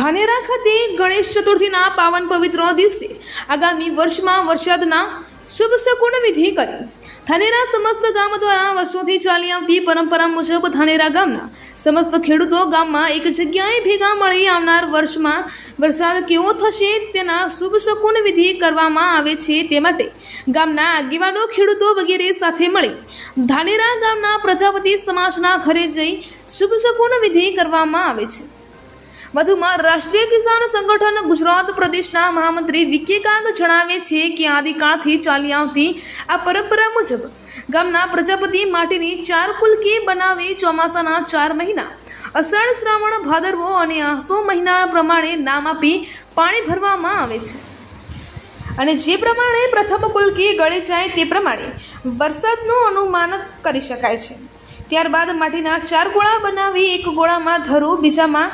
ધાનેરા ખાતે ગણેશ ચતુર્થીના પાવન પવિત્ર દિવસે આગામી વર્ષમાં વરસાદના શુભ શકુણ વિધિ કરી. ધાનેરા સમસ્ત ગામ દ્વારા વર્ષોથી ચાલી આવતી પરંપરા મુજબ ધાનેરા ગામના સમસ્ત ખેડૂતો ગામમાં એક જગ્યાએ ભેગા મળી આવનાર વર્ષમાં વરસાદ કેવો થશે તેના શુભ શકુન વિધિ કરવામાં આવે છે તે માટે ગામના આગેવાનો, ખેડૂતો વગેરે સાથે મળી ધાનેરા ગામના પ્રજાપતિ સમાજના ઘરે જઈ શુભ શકુન વિધિ કરવામાં આવે છે. વધુમાં રાષ્ટ્રીય કિસાન સંગઠન ગુજરાત પ્રદેશના મહામંત્રી વિકે કાંગ જણાવે છે કે આદિકાળથી ચાલી આવતી આ પરંપરા મુજબ ગામના પ્રજાપતિ માટીની ચાર કુલકી બનાવી ચોમાસાના ચાર મહિના. અષાઢ શ્રાવણ ભાદરવો અને આસો મહિના પ્રમાણે નામ આપી પાણી ભરવામાં આવે છે. અને જે પ્રમાણે પ્રથમ કુલકી ગળી જાય તે પ્રમાણે વરસાદનું અનુમાન કરી શકાય છે. ત્યારબાદ માટીના ચાર ગોળા બનાવી એક ગોળામાં ધરું, બીજામાં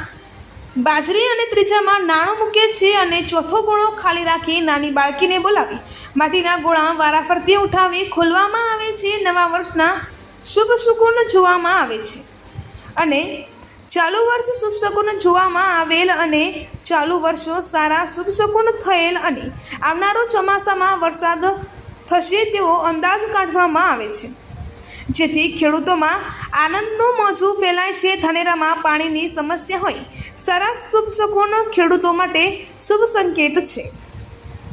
બાજરી અને ત્રીજામાં નાણું મૂકે છે અને ચોથો ગોળો ખાલી રાખી નાની બાળકીને બોલાવી. માટીના ગોળા વારાફરતી ઉઠાવી ખોલવામાં આવે છે. નવા વર્ષના શુભ શુકુન જોવામાં આવે છે. અને ચાલુ વર્ષ શુભ શકુન જોવામાં આવેલ અને ચાલુ વર્ષો સારા શુભ શકુન થયેલ અને આવનારો ચોમાસામાં વરસાદ થશે તેવો અંદાજ કાઢવામાં આવે છે. જેથી ખેડૂતોમાં આનંદનું મોજું ફેલાય છે, ધાનેરામાં પાણીની સમસ્યા હોય. સારા શુભ શકુન ખેડૂતો માટે શુભ સંકેત છે.